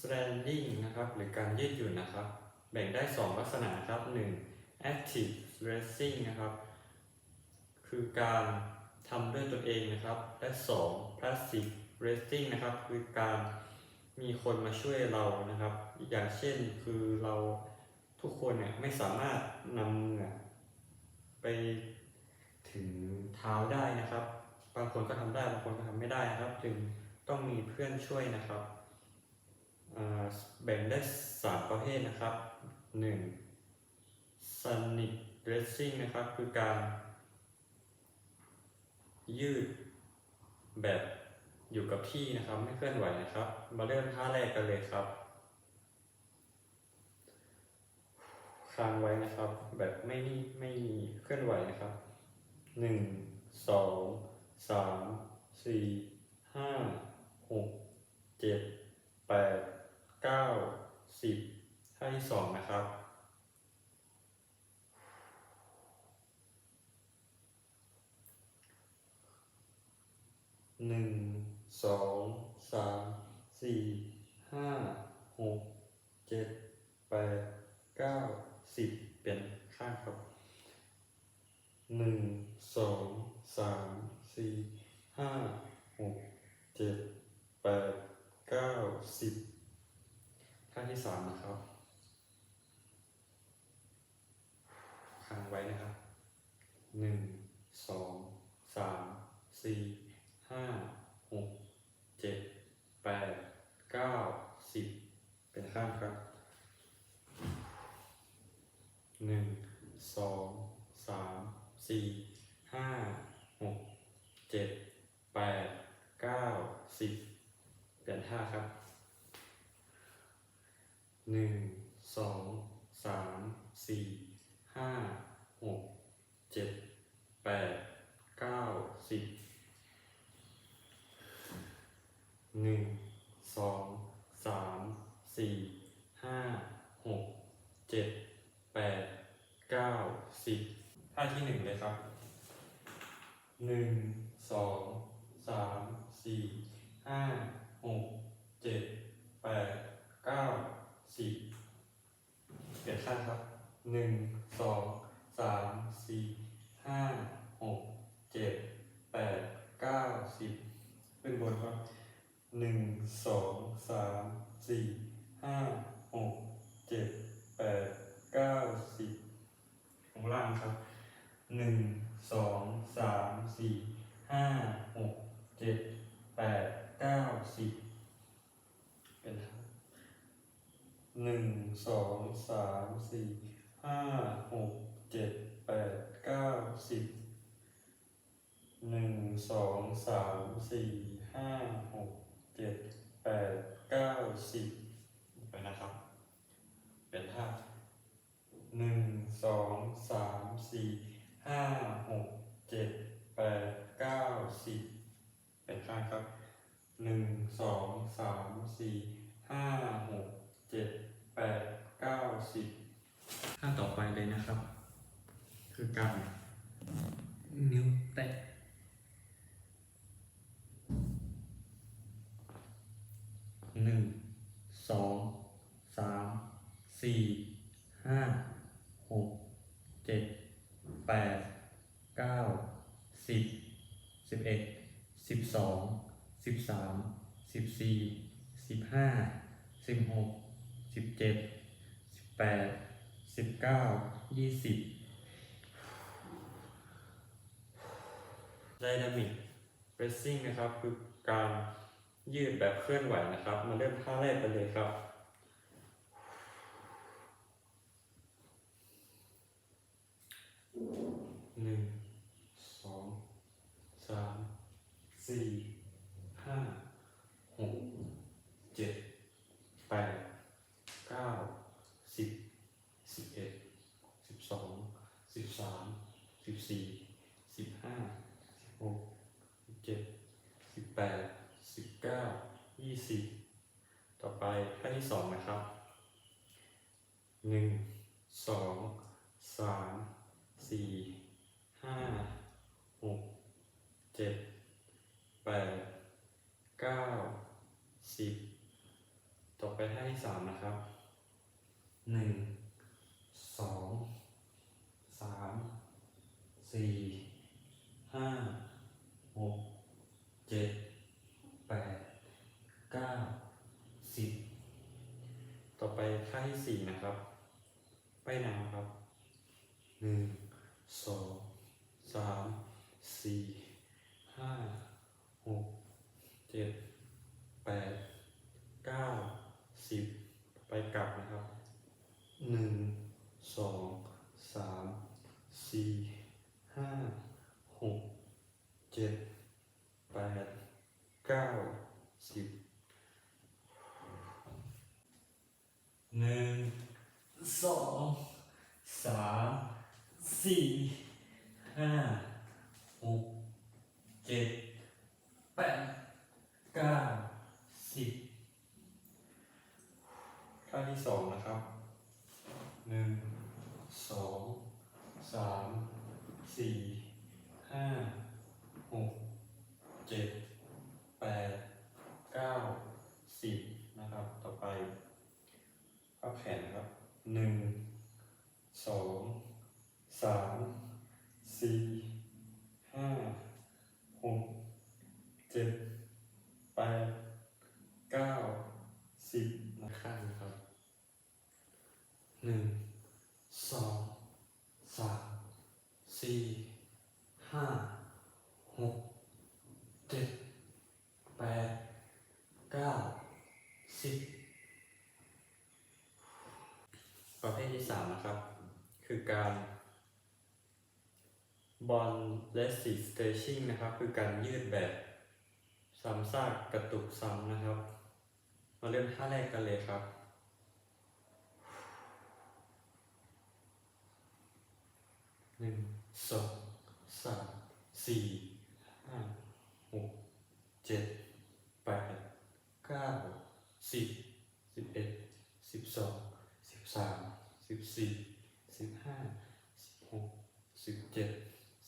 standing นะครับหรือการยืดหยุ่นนะครับ แบ่งได้ 2 ลักษณะครับ 1. active stretching นะครับ คือการทำด้วยตัวเองนะครับ และ 2. passive resting นะครับ คือการมีคนมาช่วยเรานะครับ อย่างเช่นคือเราทุกคนเนี่ยไม่สามารถนำมือไปถึงเท้าได้นะครับ บางคนก็ทำได้บางคนก็ทำไม่ได้นะครับ จึงต้องมีเพื่อนช่วยนะครับ แบ่งได้สามประเภทนะครับ 1. sonic dressing นะครับ คือการ ยืดแบบอยู่กับที่นะครับ ไม่เคลื่อนไหวนะครับ มาเริ่มท่าแรกกันเลยครับค้างไว้นะครับ แบบไม่นี่ไม่เคลื่อนไหวนะครับหนึ่งสองสามสี่ห้าหก เก้าสิบท่าที่สองนะครับ หนึ่ง สอง สาม สี่ ห้า หก เจ็ด แปด เก้า สิบ เปลี่ยนข้างครับ หนึ่ง สอง สาม สี่ ห้า หก เจ็ด แปด เก้า สิบ ท่าที่สามนะครับค้างไว้นะครับหนึ่งสองสามสี่ห้าหกเจ็ดแปดเก้าสิบเป็นข้างครับหนึ่งสองสามสี่ห้าหกเจ็ดแปดเก้าสิบเปลี่ยนท่าครับ หนึ่งสองสามสี่ห้าหกเจ็ดแปดเก้าสิบหนึ่งสองสามสี่ห้าหกเจ็ดแปดเก้าสิบท่าที่หนึ่งเลยครับหนึ่งสองสามสี่ห้าหกเจ็ดแปดเก้าสิบเปลี่ยน ข้างครับหนึ่งสองสามสี่ห้าหกเจ็ดแปดเก้าสิบขึ้นบนครับหนึ่งสองสามสี่ห้าหกเจ็ดแปดเก้าสิบของล่างครับหนึ่งสองสามสี่ห้าหกเจ็ดแปดเก้าสิบเป็นครับ หนึ่งสองสามสี่ห้าหกเจ็ดแปดเก้าสิบหนึ่งสองสามสี่ห้าหกเจ็ดแปดเก้าสิบไปนะครับ เป็นท่าหนึ่งสองสามสี่ห้าหกเจ็ดแปดเก้าสิบเป็นข้างครับหนึ่งสองสามสี่ห้าหกเจ็ด แปดเก้าสิบท่าต่อไปเลยนะครับ คือการนิ้วแตะหนึ่งสองสามสี่ห้าหกเจ็ดแปดเก้าสิบสิบเอ็ดสิบสองสิบสามสิบสี่สิบห้าสิบหก สิบเจ็ดสิบแปดสิบเก้ายี่สิบ Dynamic Pressing นะครับคือการยืดแบบเคลื่อนไหวนะครับ มาเริ่มท่าแรกกันเลยครับหนึ่งสองสามสี่ห้าหกเจ็ดแปดเก้าสิบสิบเอ็ดสิบสองสิบสาม สิบสี่สิบห้าสิบหกสิบเจ็ดสิบแปดสิบเก้ายี่สิบต่อไปท่าที่สองนะครับหนึ่งสองสามสี่ห้าหกเจ็ดแปดเก้าสิบต่อไปท่าที่สามนะครับหนึ่งสองสามสี่ห้าหกเจ็ดแปดเก้าสิบต่อไปท่าที่สี่นะ ครับ ไปน้ำครับหนึ่งสองสามสี่ห้าหกเจ็ดแปดเก้าสิบไปกลับนะครับหนึ่งสองสามสี่ห้าหกเจ็ดแปดเก้าสิบหนึ่งสองสาม สี่ห้าหกเจ็ดแปดเก้าสิบท่าที่สองนะครับหนึ่งสองสามสี่ห้าหกเจ็ดแปดเก้าสิบนะครับ ต่อไปพับแขนนครับหนึ่งสองสามสี่ห้าห กเจ็ดแปดเก้าสิบนะข้างนะครับหนึ่งสองสามสี่ห้าหกเจ็ดแปดเก้าสิบประเภทที่สามนะครับ คือการ บอลเลสซิสเตชิ่งนะครับ คือการยืดแบบซ้ำซากกระตุกซ้ำนะครับ มาเริ่มท่าแรกกันเลยครับหนึ่งสองสามสี่ห้าหกเจ็ดแปดเก้าสิบสิบเอ็ดสิบสองสิบสามสิบสี่บห้าสิบหกสิบเจ็ด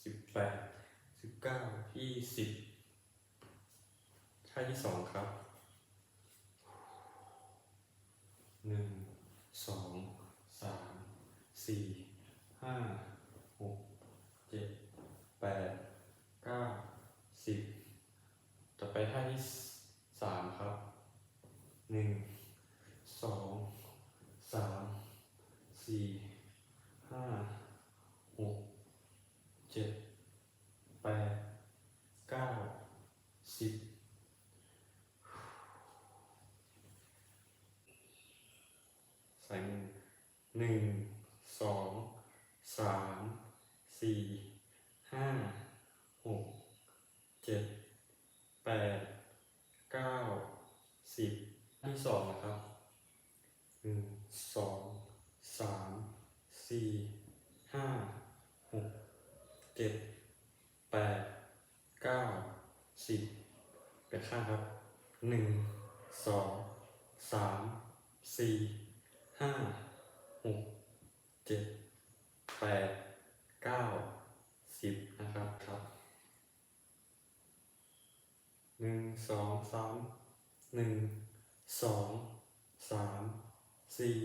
สิบแปดสิบเก้ายี่สิบท่าที่สองครับหนึ่งสองสามสี่ห้าหกเจ็ดแปดเก้าสิบต่อไปท่าที่สามครับหนึ่งสองสามสี่ห้าหกเจ็ดแปดเก้าสิบใส่มือหนึ่งสองสามสี่ห้าหกเจ็ดแปดเก้าสิบที่สองนะครับหนึ่งสองสามสี่ห้าหกเจ็ดแปดเก้าสิบเป็นข้างครับหนึ่งสองสามสี่ ห้าหกเจ็ดแปดเก้าสิบนะครับครับหนึ่งสองสามหนึ่งสองสามสี่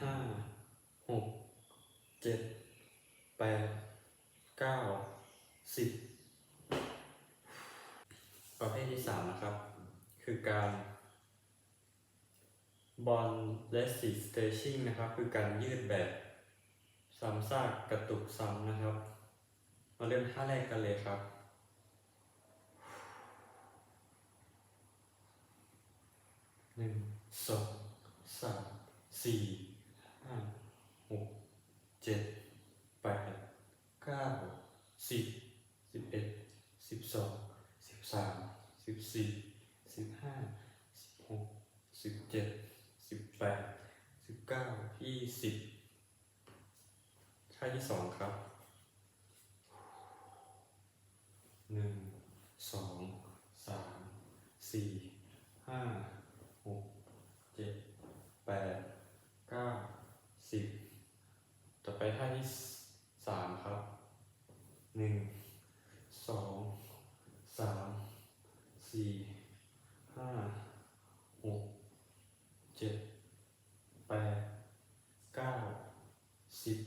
ห้าหกเจ็ดแปดเก้าสิบประเภทที่สามนะครับ คือการ บอลเลสซิสเตชิ่งนะครับ คือการยืดแบบซ้ำซากกระตุกซ้ำนะครับ มาเริ่มท่าแรกกันเลยครับ หนึ่งสองสามสี่ห้าหกเจ็ดแปดเก้าสิบสิบเอ็ดสิบสองสิบสามสิบสี่บห้าสิบหกสิบเจ็ดสิบแปดสิบเก้ายี่สิบท่าที่สองครับหนึ่งสองสาม สี่ห้าหกเจ็ดแปดเก้าสิบต่อไปท่าที่สามครับหนึ่งสองสามสี่ห้าหกเจ็ดแปดเก้าสิบ